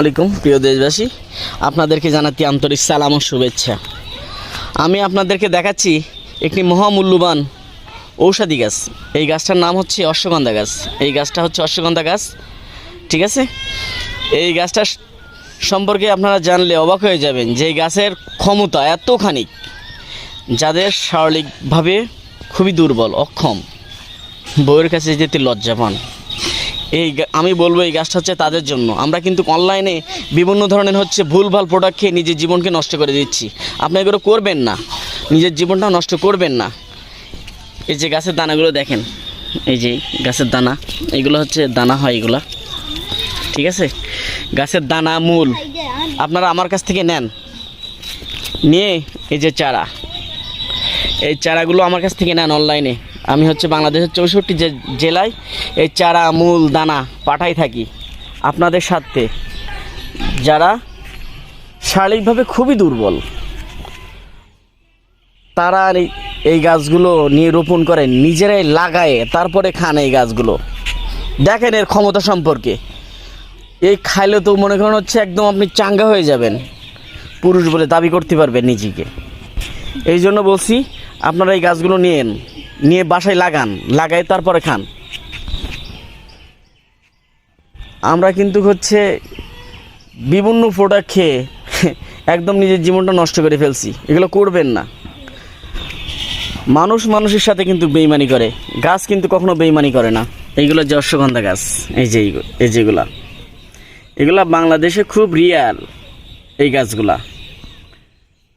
আলাইকুম, প্রিয় দেশবাসী। আপনাদেরকে জানাতে আন্তরিক সালাম ও শুভেচ্ছা। আমি আপনাদেরকে দেখাচ্ছি একটি মহামূল্যবান ঔষধি গাছ। এই গাছটার নাম হচ্ছে অশ্বগন্ধা গাছ। এই গাছটা হচ্ছে অশ্বগন্ধা গাছ, ঠিক আছে? এই গাছটা সম্পর্কে আপনারা জানলে অবাক হয়ে যাবেন যে গাছের ক্ষমতা এতখানি, যাদের শারীরিকভাবে খুবই দুর্বল, অক্ষম, বউয়ের কাছে যেতে লজ্জা পান। এই আমি বলব এই গাছটা হচ্ছে তাদের জন্য। আমরা কিন্তু অনলাইনে বিভিন্ন ধরনের হচ্ছে ভুলভাল প্রোডাক্ট খেয়ে নিজের জীবনকে নষ্ট করে দিচ্ছি। আপনি এগুলো করবেন না। নিজের জীবনটা নষ্ট করবেন না। এই যে গাছের দানাগুলো দেখেন। এই যে গাছের দানা। এগুলো হচ্ছে দানা হয় এগুলা। ঠিক আছে? গাছের দানা, মূল। আপনারা আমার কাছ থেকে নেন। নিয়ে এই যে চারা। এই চারাগুলো আমার কাছ থেকে নেন অনলাইনে আমি হচ্ছে বাংলাদেশের চৌষট্টি জেলায় এই চারা, মূল, দানা পাঠাই থাকি আপনাদের সাথে যারা শারীরিকভাবে খুবই দুর্বল, তারা এই- গাছগুলো নিয়ে রোপণ করে, নিজেরাই লাগায় তারপরে খান এই গাছগুলো। দেখেন এর ক্ষমতা সম্পর্কে। এই খাইলে তো মনে করেন হচ্ছে একদম আপনি চাঙ্গা হয়ে যাবেন। পুরুষ বলে দাবি করতে পারবেন নিজেকে। এই জন্য বলছি, আপনারা এই গাছগুলো নিয়েন নিয়ে বাসায় লাগান, লাগাই তারপরে খান। আমরা কিন্তু হচ্ছে বিভিন্ন প্রোডাক্ট খেয়ে একদম নিজের জীবনটা নষ্ট করে ফেলছি। এগুলো করবেন না। মানুষ মানুষের সাথে কিন্তু বেইমানি করে। গাছ কিন্তু কখনো বেইমানি করে না। এইগুলো যে অশ্বগন্ধা গাছ, এই যে এই যেগুলা। এগুলা বাংলাদেশে খুব রিয়াল এই গাছগুলা।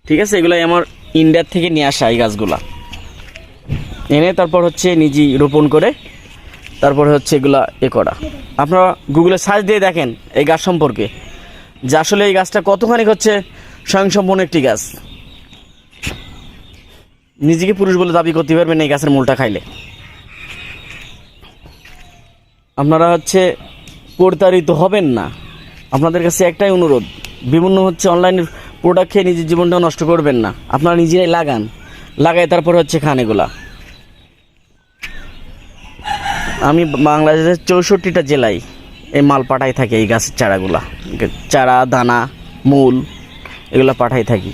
ঠিক আছে? এগুলো আমার ইন্ডিয়ার থেকে নিয়ে আসা এই গাছগুলা। এনে তারপর হচ্ছে নিজেই রোপণ করে তারপরে হচ্ছে এগুলা এ করা। আপনারা গুগলে সার্চ দিয়ে দেখেন এই গাছ সম্পর্কে। যে আসলে এই গাছটা কতখানি হচ্ছে স্বয়ংসম্পন্ন একটি গাছ। নিজেকে পুরুষ বলে দাবি করতে পারবেন এই গাছের মূলটা খাইলে। আপনারা হচ্ছে প্রতারিত হবেন না। আপনাদের কাছে একটাই অনুরোধ, বিভিন্ন হচ্ছে অনলাইনের প্রোডাক্ট খেয়ে নিজের জীবনটা নষ্ট করবেন না। আপনারা নিজেরাই লাগান, লাগায় তারপর হচ্ছে খান এগুলা। আমি বাংলাদেশের চৌষট্টিটা জেলায় এই মাল পাঠাই থাকি, এই গাছের চারাগুলা। চারা, দানা, মূল, এগুলো পাঠাই থাকি।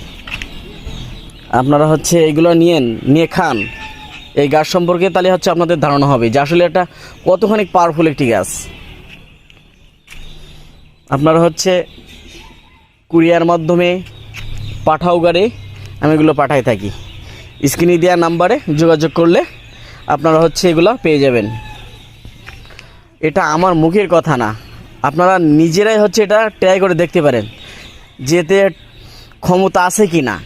আপনারা হচ্ছে এগুলো নিয়েন, নিয়ে খান। এই গাছ সম্পর্কে তাহলে হচ্ছে আপনাদের ধারণা হবে যে আসলে এটা কতখানি পাওয়ারফুল একটি গাছ। আপনারা হচ্ছে কুরিয়ার মাধ্যমে পাঠাও গাড়ি, আমি এগুলো পাঠাই থাকি। স্ক্রিনে দেওয়া নাম্বারে যোগাযোগ করলে আপনারা হচ্ছে এগুলো পেয়ে যাবেন। এটা আমার মুখের কথা না। আপনারা নিজেরাই হচ্ছে এটা ট্রাই করে দেখতে পারেন যেতে ক্ষমতা আছে কি না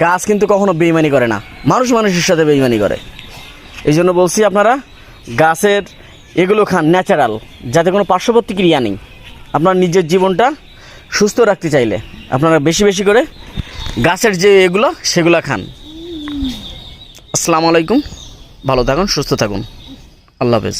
গাছ কিন্তু কখনো বেইমানি করে না। মানুষ মানুষের সাথে বেইমানি করে। এই জন্য বলছি আপনারা, গাছের এগুলো খান ন্যাচারাল যাতে কোনো পার্শ্ববর্তী ক্রিয়া নেই। আপনার নিজের জীবনটা সুস্থ রাখতে চাইলে আপনারা বেশি বেশি করে গাছের যে এগুলো, সেগুলো খান। আসসালামু আলাইকুম। ভালো থাকুন, সুস্থ থাকুন। আল্লাহ হাফেজ